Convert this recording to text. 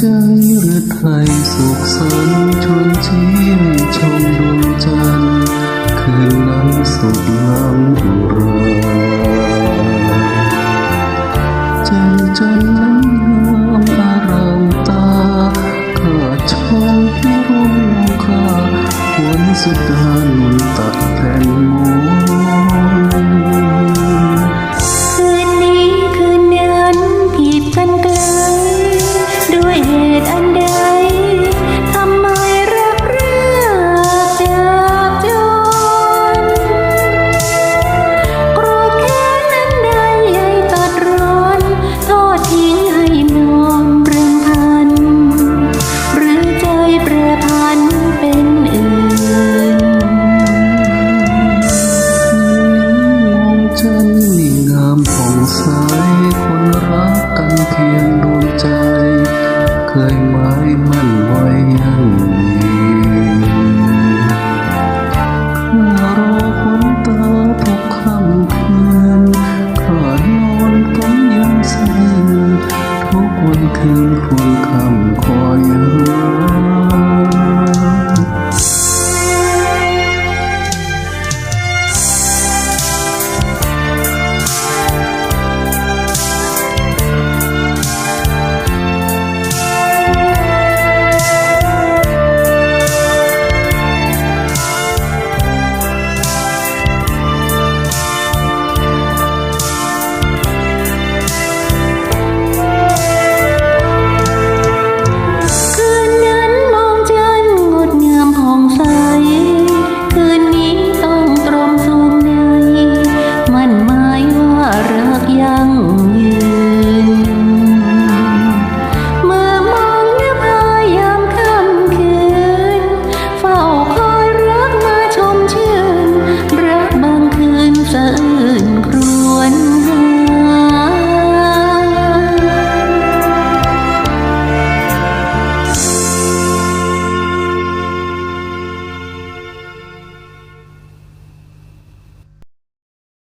ใจฤทัยสุขสันต์ชวนชื่นชมดวงจันทร์คืนนั้นสุขล้ำอุราใจจันนั้นงามอารามตาข้าชมพิรุณข้าหวนสุดาน ควรคำคอยหา